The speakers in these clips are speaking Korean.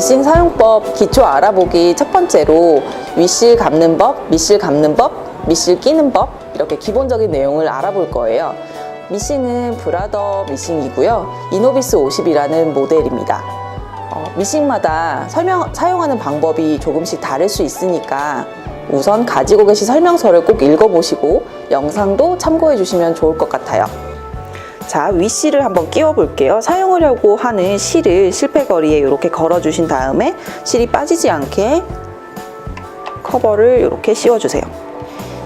미싱 사용법 기초 알아보기 첫 번째로 윗실 감는 법, 밑실 감는 법, 밑실 끼는 법 이렇게 기본적인 내용을 알아볼 거예요. 미싱은 브라더 미싱이고요. 이노비스 50이라는 모델입니다. 어, 미싱마다 설명, 사용하는 방법이 조금씩 다를 수 있으니까 우선 가지고 계신 설명서를 꼭 읽어보시고 영상도 참고해 주시면 좋을 것 같아요. 자, 윗실을 한번 끼워 볼게요. 사용하려고 하는 실을 실패거리에 이렇게 걸어 주신 다음에 실이 빠지지 않게 커버를 이렇게 씌워 주세요.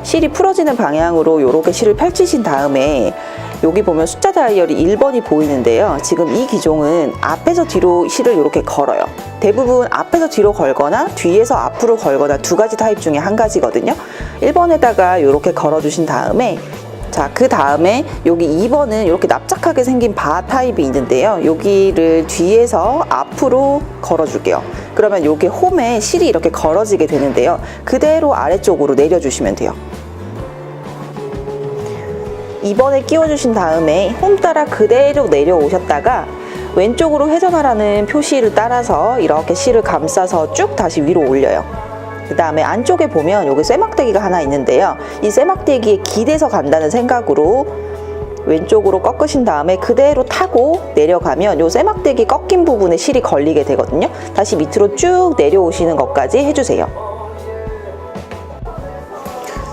실이 풀어지는 방향으로 이렇게 실을 펼치신 다음에 여기 보면 숫자 다이얼이 1번이 보이는데요. 지금 이 기종은 앞에서 뒤로 실을 이렇게 걸어요. 대부분 앞에서 뒤로 걸거나 뒤에서 앞으로 걸거나 두 가지 타입 중에 한 가지거든요. 1번에다가 이렇게 걸어주신 다음에 자, 그 다음에 여기 2번은 이렇게 납작하게 생긴 바 타입이 있는데요. 여기를 뒤에서 앞으로 걸어줄게요. 그러면 여기 홈에 실이 이렇게 걸어지게 되는데요. 그대로 아래쪽으로 내려주시면 돼요. 2번에 끼워주신 다음에 홈 따라 그대로 내려오셨다가 왼쪽으로 회전하라는 표시를 따라서 이렇게 실을 감싸서 쭉 다시 위로 올려요. 그 다음에 안쪽에 보면 여기 쇠막대기가 하나 있는데요. 이 쇠막대기에 기대서 간다는 생각으로 왼쪽으로 꺾으신 다음에 그대로 타고 내려가면 요 쇠막대기 꺾인 부분에 실이 걸리게 되거든요. 다시 밑으로 쭉 내려오시는 것까지 해주세요.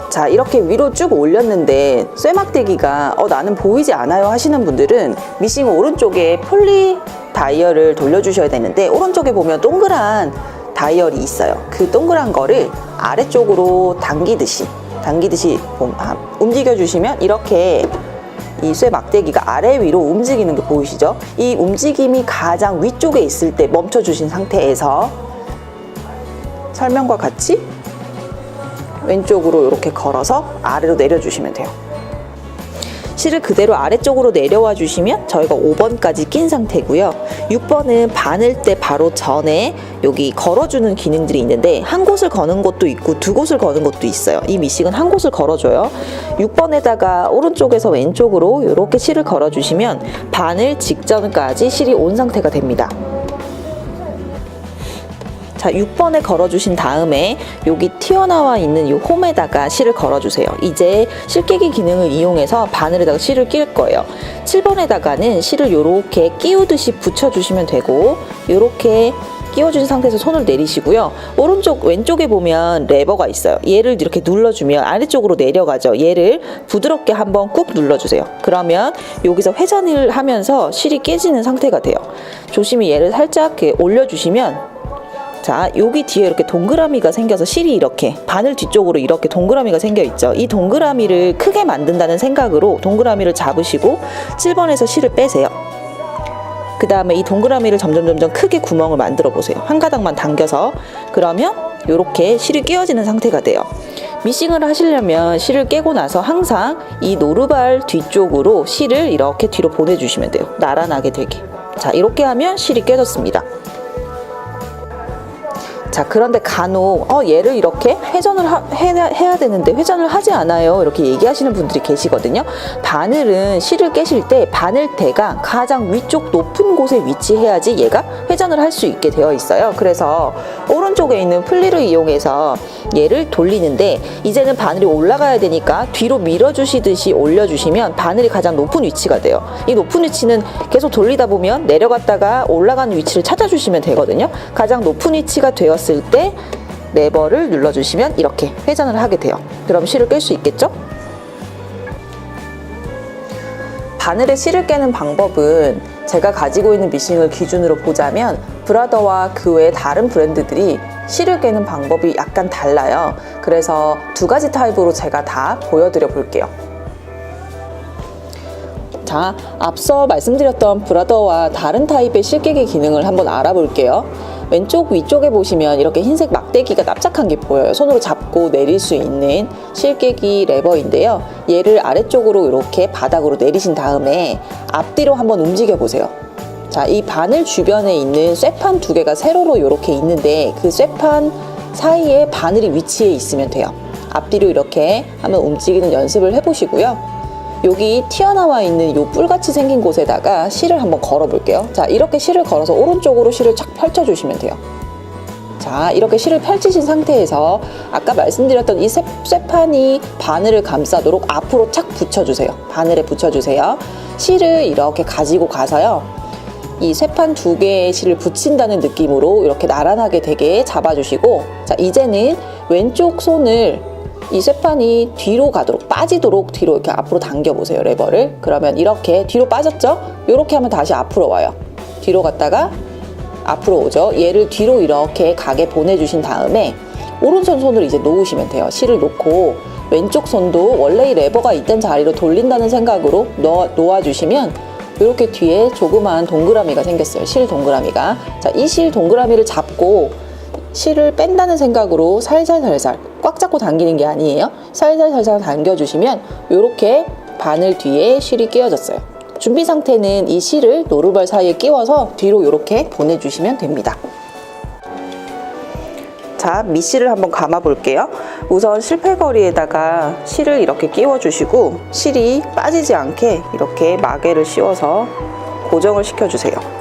자 이렇게 위로 쭉 올렸는데 쇠막대기가 어 나는 보이지 않아요 하시는 분들은 미싱 오른쪽에 폴리 다이얼을 돌려주셔야 되는데 오른쪽에 보면 동그란 다이얼이 있어요 그 동그란 거를 아래쪽으로 당기듯이 당기듯이 봄- 아, 움직여 주시면 이렇게 이 쇠 막대기가 아래 위로 움직이는 게 보이시죠? 이 움직임이 가장 위쪽에 있을 때 멈춰 주신 상태에서 설명과 같이 왼쪽으로 이렇게 걸어서 아래로 내려 주시면 돼요. 실을 그대로 아래쪽으로 내려와 주시면 저희가 5번까지 낀 상태고요. 6번은 바늘 때 바로 전에 여기 걸어주는 기능들이 있는데 한 곳을 거는 것도 있고 두 곳을 거는 것도 있어요. 이 미식은 한 곳을 걸어줘요. 6번에다가 오른쪽에서 왼쪽으로 이렇게 실을 걸어주시면 바늘 직전까지 실이 온 상태가 됩니다. 자, 6번에 걸어주신 다음에 여기 튀어나와 있는 이 홈에다가 실을 걸어주세요. 이제 실깨기 기능을 이용해서 바늘에다가 실을 낄 거예요. 7번에다가는 실을 이렇게 끼우듯이 붙여주시면 되고 이렇게 끼워준 상태에서 손을 내리시고요. 오른쪽 왼쪽에 보면 레버가 있어요. 얘를 이렇게 눌러주면 아래쪽으로 내려가죠. 얘를 부드럽게 한번 꾹 눌러주세요. 그러면 여기서 회전을 하면서 실이 깨지는 상태가 돼요. 조심히 얘를 살짝 올려주시면 자, 여기 뒤에 이렇게 동그라미가 생겨서 실이 이렇게 바늘 뒤쪽으로 이렇게 동그라미가 생겨 있죠. 이 동그라미를 크게 만든다는 생각으로 동그라미를 잡으시고 7번에서 실을 빼세요. 그 다음에 이 동그라미를 점점 점점 크게 구멍을 만들어 보세요. 한 가닥만 당겨서 그러면 이렇게 실이 끼워지는 상태가 돼요. 미싱을 하시려면 실을 깨고 나서 항상 이 노루발 뒤쪽으로 실을 이렇게 뒤로 보내주시면 돼요. 나란하게 되게. 자, 이렇게 하면 실이 깨졌습니다. 자 그런데 간혹 어 얘를 이렇게 회전을 하- 해야, 해야 되는데 회전을 하지 않아요. 이렇게 얘기하시는 분들이 계시거든요. 바늘은 실을 깨실 때 바늘대가 가장 위쪽 높은 곳에 위치해야지 얘가 회전을 할 수 있게 되어 있어요. 그래서 오른쪽에 있는 플리를 이용해서 얘를 돌리는데 이제는 바늘이 올라가야 되니까 뒤로 밀어주시듯이 올려주시면 바늘이 가장 높은 위치가 돼요. 이 높은 위치는 계속 돌리다 보면 내려갔다가 올라가는 위치를 찾아주시면 되거든요. 가장 높은 위치가 되 었을 때 레버를 눌러주시면 이렇게 회전을 하게 돼요. 그럼 실을 깰 수 있겠죠? 바늘에 실을 깨는 방법은 제가 가지고 있는 미싱을 기준으로 보자면 브라더와 그 외 다른 브랜드들이 실을 깨는 방법이 약간 달라요. 그래서 두 가지 타입으로 제가 다 보여드려 볼게요. 자, 앞서 말씀드렸던 브라더와 다른 타입의 실깨기 기능을 한번 알아볼게요. 왼쪽 위쪽에 보시면 이렇게 흰색 막대기가 납작한 게 보여요. 손으로 잡고 내릴 수 있는 실깨기 레버인데요. 얘를 아래쪽으로 이렇게 바닥으로 내리신 다음에 앞뒤로 한번 움직여 보세요. 자, 이 바늘 주변에 있는 쇠판 두 개가 세로로 이렇게 있는데 그 쇠판 사이에 바늘이 위치해 있으면 돼요. 앞뒤로 이렇게 한번 움직이는 연습을 해보시고요. 여기 튀어나와 있는 요 뿔같이 생긴 곳에다가 실을 한번 걸어 볼게요. 자, 이렇게 실을 걸어서 오른쪽으로 실을 착 펼쳐 주시면 돼요. 자, 이렇게 실을 펼치신 상태에서 아까 말씀드렸던 이 쇠, 쇠판이 바늘을 감싸도록 앞으로 착 붙여주세요. 바늘에 붙여주세요. 실을 이렇게 가지고 가서요. 이 쇠판 두 개의 실을 붙인다는 느낌으로 이렇게 나란하게 되게 잡아주시고 자, 이제는 왼쪽 손을 이 쇠판이 뒤로 가도록 빠지도록 뒤로 이렇게 앞으로 당겨 보세요 레버를 그러면 이렇게 뒤로 빠졌죠 이렇게 하면 다시 앞으로 와요 뒤로 갔다가 앞으로 오죠. 얘를 뒤로 이렇게 가게 보내주신 다음에 오른손 손으로 이제 놓으시면 돼요. 실을 놓고 왼쪽 손도 원래 이 레버가 있던 자리로 돌린다는 생각으로 넣어, 놓아주시면 이렇게 뒤에 조그마한 동그라미가 생겼어요. 실 동그라미가. 자, 이 실 동그라미를 잡고 실을 뺀다는 생각으로 살살살살 꽉 잡고 당기는 게 아니에요. 살살살살 당겨주시면 이렇게 바늘 뒤에 실이 끼워졌어요. 준비 상태는 이 실을 노루발 사이에 끼워서 뒤로 이렇게 보내주시면 됩니다. 자, 밑실을 한번 감아 볼게요. 우선 실패거리에다가 실을 이렇게 끼워 주시고 실이 빠지지 않게 이렇게 마개를 씌워서 고정을 시켜 주세요.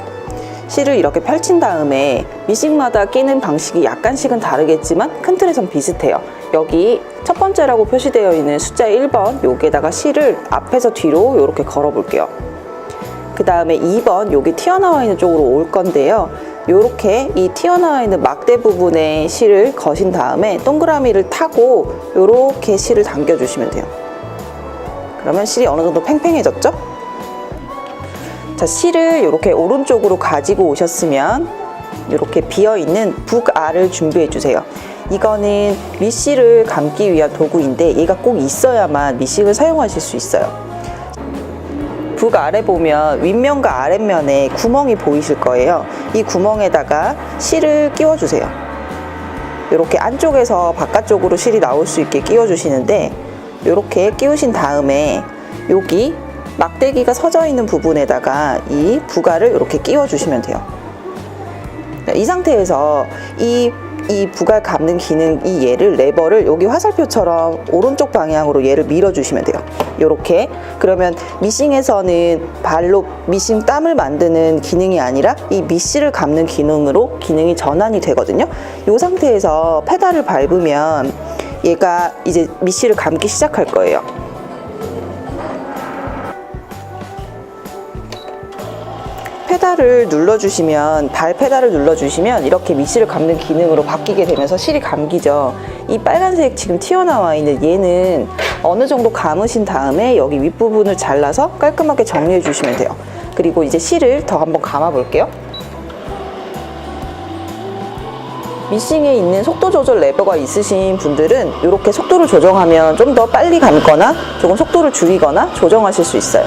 실을 이렇게 펼친 다음에 미싱마다 끼는 방식이 약간씩은 다르겠지만 큰 틀에선 비슷해요. 여기 첫 번째라고 표시되어 있는 숫자 1번 여기에다가 실을 앞에서 뒤로 이렇게 걸어 볼게요. 그 다음에 2번 여기 튀어나와 있는 쪽으로 올 건데요. 이렇게 이 튀어나와 있는 막대 부분에 실을 거신 다음에 동그라미를 타고 이렇게 실을 당겨주시면 돼요. 그러면 실이 어느 정도 팽팽해졌죠? 자, 실을 이렇게 오른쪽으로 가지고 오셨으면 이렇게 비어 있는 북알을 준비해 주세요. 이거는 밑실을 감기 위한 도구인데 얘가 꼭 있어야만 밑실을 사용하실 수 있어요. 북 아래 보면 윗면과 아랫면에 구멍이 보이실 거예요. 이 구멍에다가 실을 끼워 주세요. 이렇게 안쪽에서 바깥쪽으로 실이 나올 수 있게 끼워 주시는데 이렇게 끼우신 다음에 여기 막대기가 서져 있는 부분에다가 이 부가를 이렇게 끼워 주시면 돼요. 이 상태에서 이, 이 부가 감는 기능, 이 얘를 레버를 여기 화살표처럼 오른쪽 방향으로 얘를 밀어 주시면 돼요. 이렇게. 그러면 미싱에서는 발로 미싱 땀을 만드는 기능이 아니라 이 미씨를 감는 기능으로 기능이 전환이 되거든요. 이 상태에서 페달을 밟으면 얘가 이제 미씨를 감기 시작할 거예요. 페달을 눌러주시면 발 페달을 눌러주시면 이렇게 밑실을 감는 기능으로 바뀌게 되면서 실이 감기죠. 이 빨간색 지금 튀어나와 있는 얘는 어느 정도 감으신 다음에 여기 윗부분을 잘라서 깔끔하게 정리해 주시면 돼요. 그리고 이제 실을 더 한번 감아 볼게요. 미싱에 있는 속도 조절 레버가 있으신 분들은 이렇게 속도를 조정하면 좀 더 빨리 감거나 조금 속도를 줄이거나 조정하실 수 있어요.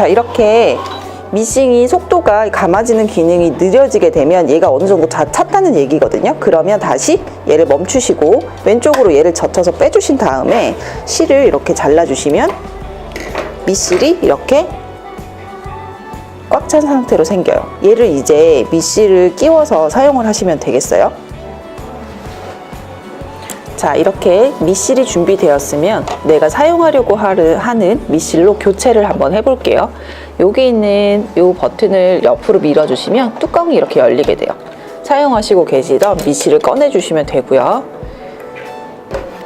자 이렇게 미싱이 속도가 감아지는 기능이 느려지게 되면 얘가 어느 정도 다 찼다는 얘기거든요. 그러면 다시 얘를 멈추시고 왼쪽으로 얘를 젖혀서 빼주신 다음에 실을 이렇게 잘라주시면 밑실이 이렇게 꽉 찬 상태로 생겨요. 얘를 이제 밑실을 끼워서 사용을 하시면 되겠어요 자 이렇게 밑실이 준비되었으면 내가 사용하려고 하는 밑실로 교체를 한번 해볼게요. 여기 있는 이 버튼을 옆으로 밀어주시면 뚜껑이 이렇게 열리게 돼요. 사용하시고 계시던 밑실을 꺼내주시면 되고요.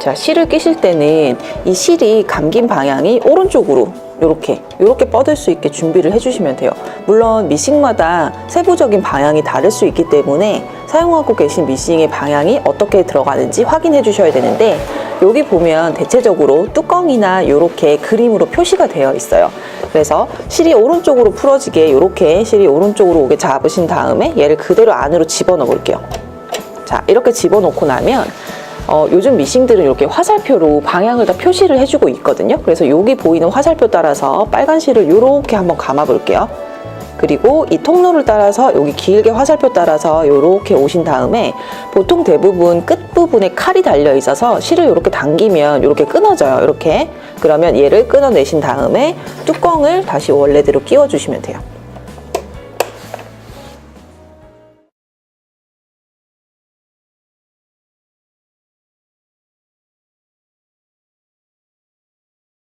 자 실을 끼실 때는 이 실이 감긴 방향이 오른쪽으로 이렇게 이렇게 뻗을 수 있게 준비를 해주시면 돼요. 물론 미싱마다 세부적인 방향이 다를 수 있기 때문에 사용하고 계신 미싱의 방향이 어떻게 들어가는지 확인해 주셔야 되는데 여기 보면 대체적으로 뚜껑이나 이렇게 그림으로 표시가 되어 있어요. 그래서 실이 오른쪽으로 풀어지게 이렇게 실이 오른쪽으로 오게 잡으신 다음에 얘를 그대로 안으로 집어넣어 볼게요. 자 이렇게 집어넣고 나면 어, 요즘 미싱들은 이렇게 화살표로 방향을 다 표시를 해주고 있거든요. 그래서 여기 보이는 화살표 따라서 빨간 실을 이렇게 한번 감아 볼게요. 그리고 이 통로를 따라서 여기 길게 화살표 따라서 이렇게 오신 다음에 보통 대부분 끝부분에 칼이 달려 있어서 실을 이렇게 당기면 이렇게 끊어져요. 이렇게. 그러면 얘를 끊어내신 다음에 뚜껑을 다시 원래대로 끼워주시면 돼요.